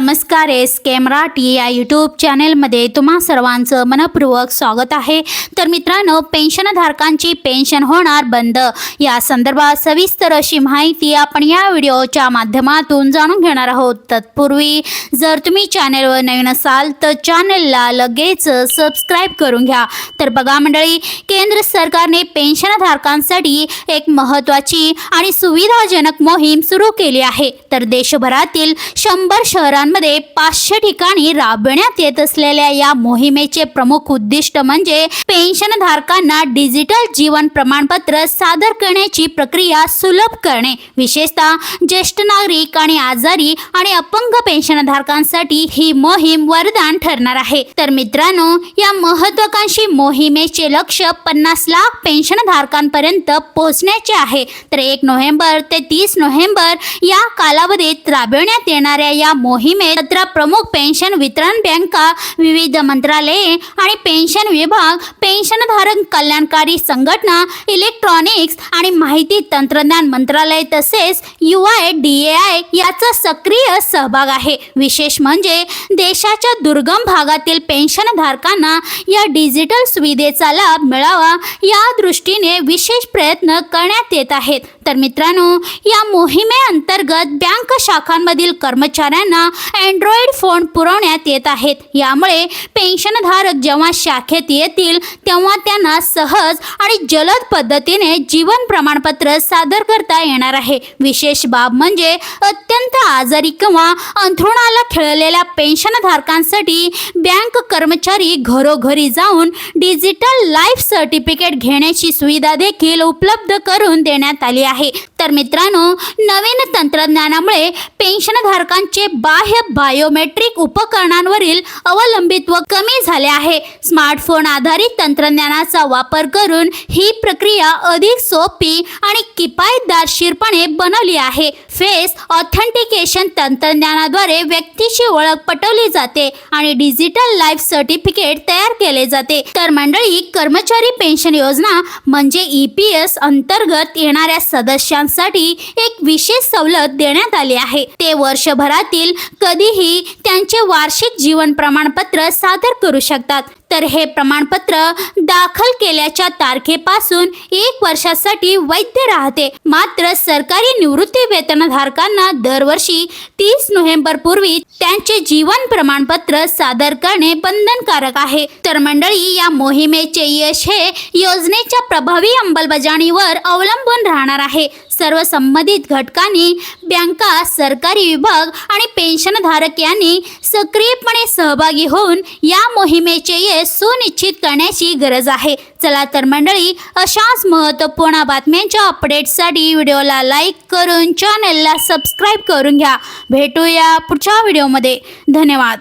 नमस्कार S camera T या YouTube चॅनेलमध्ये तुम्हा सर्वांचं मनपूर्वक स्वागत आहे. तर मित्रांनो पेन्शनधारकांची पेन्शन होणार बंद. या संदर्भात सविस्तर अशी माहिती आपण या व्हिडिओच्या माध्यमातून जाणून घेणार आहोत. तत्पूर्वी जर तुम्ही चॅनेलवर नवीन असाल तर चॅनेलला लगेच सबस्क्राईब करून घ्या. तर बघा मंडळी केंद्र सरकारने पेन्शनधारकांसाठी एक महत्त्वाची आणि सुविधाजनक मोहीम सुरू केली आहे. तर देशभरातील शंभर शहरांमध्ये पाचशे ठिकाणी राबविण्यात येत असलेल्या या मोहिमेचे प्रमुख उद्दिष्ट म्हणजे पेन्शनधारकांना डिजिटल जीवन प्रमाणपत्र सादर करण्याची प्रक्रिया सुलभ करणे. विशेषतः ज्येष्ठ नागरिक आणि आजारी आणि अपंग पेन्शनधारकांसाठी ही मोहीम वरदान ठरणार आहे. तर मित्रांनो या महत्वाकांक्षी मोहिमेचे लक्ष पन्नास लाख पेन्शनधारकांपर्यंत पोहोचण्याचे आहे. तर एक नोव्हेंबर ते तीस नोव्हेंबर या कालावधीत राबविण्यात येणाऱ्या या मोहिमेत सतरा प्रमुख पेन्शन वितरण बँका विविध मंत्रालये आणि पेन्शन विभाग पेन्शनधारक कल्याणकारी संघटना इलेक्ट्रॉनिक्स आणि माहिती तंत्रज्ञान मंत्रालय तसेच U I D A I याचा सक्रिय सहभाग आहे. विशेष म्हणजे देशाच्या दुर्गम भागातील पेन्शनधारकांना या डिजिटल सुविधेचा लाभ मिळावा या दृष्टीने विशेष प्रयत्न करण्यात येत आहेत. तर मित्रांनो या मोहिमेअंतर्गत बँक शाखांमधील कर्मचाऱ्यांना अँड्रॉइड फोन पुरवण्यात येत आहेत. यामुळे पेन्शनधारक जेव्हा शाखेत येतील तेव्हा त्यांना सहज आणि जलद पद्धतीने जीवन प्रमाणपत्र सादर करता येणार आहे. विशेष बाब म्हणजे अत्यंत आजारी किंवा अंथरुणाला खेळलेल्या पेन्शनधारकांसाठी बँक कर्मचारी घरोघरी जाऊन डिजिटल लाईफ सर्टिफिकेट घेण्याची सुविधा देखील उपलब्ध करून देण्यात आली आहे. तर मित्रांनो नवीन तंत्रज्ञानामुळे पेन्शनधारकांचे बाह्य बायोमेट्रिक उपकरणांवरील अवलंबित्व कमी झाले आहे. स्मार्टफोन आधारित तंत्रज्ञानाचा वापर करून ही प्रक्रिया अधिक सोपी आणि किफायतदारशीरपणे बनवली आहे. फेस ऑथेंटिकेशन तंत्रज्ञानाद्वारे व्यक्तीची ओळख पटवली जाते आणि डिजिटल लाईफ सर्टिफिकेट तयार केले जाते. तर मंडळी कर्मचारी पेन्शन योजना म्हणजे ई पी एस अंतर्गत येणाऱ्या सदस्यांसाठी एक विशेष सवलत देण्यात आली आहे. ते वर्षभरातील कधीही त्यांचे वार्षिक जीवन प्रमाणपत्र सादर करू शकतात. तर हे प्रमाणपत्र दाखल केल्याच्या तारखेपासून एक वर्षासाठी वैध राहते. मात्र सरकारी निवृत्ती वेतनधारकांना दरवर्षी तीस नोव्हेंबर पूर्वी त्यांचे जीवन प्रमाणपत्र सादर करणे बंधनकारक आहे. तर मंडळी या मोहिमेचे यश हे योजनेच्या प्रभावी अंमलबजावणीवर अवलंबून राहणार आहे. सर्व संबंधित घटकांनी बँका सरकारी विभाग आणि पेन्शनधारक यांनी सक्रियपणे सहभागी होऊन या मोहिमेचे यश सुनिश्चित करण्याची गरज आहे. चला तर मंडळी अशाच महत्त्वपूर्ण बातम्यांच्या अपडेट्ससाठी व्हिडिओला लाईक करून चॅनलला सबस्क्राईब करून घ्या. भेटूया पुढच्या व्हिडिओमध्ये. धन्यवाद.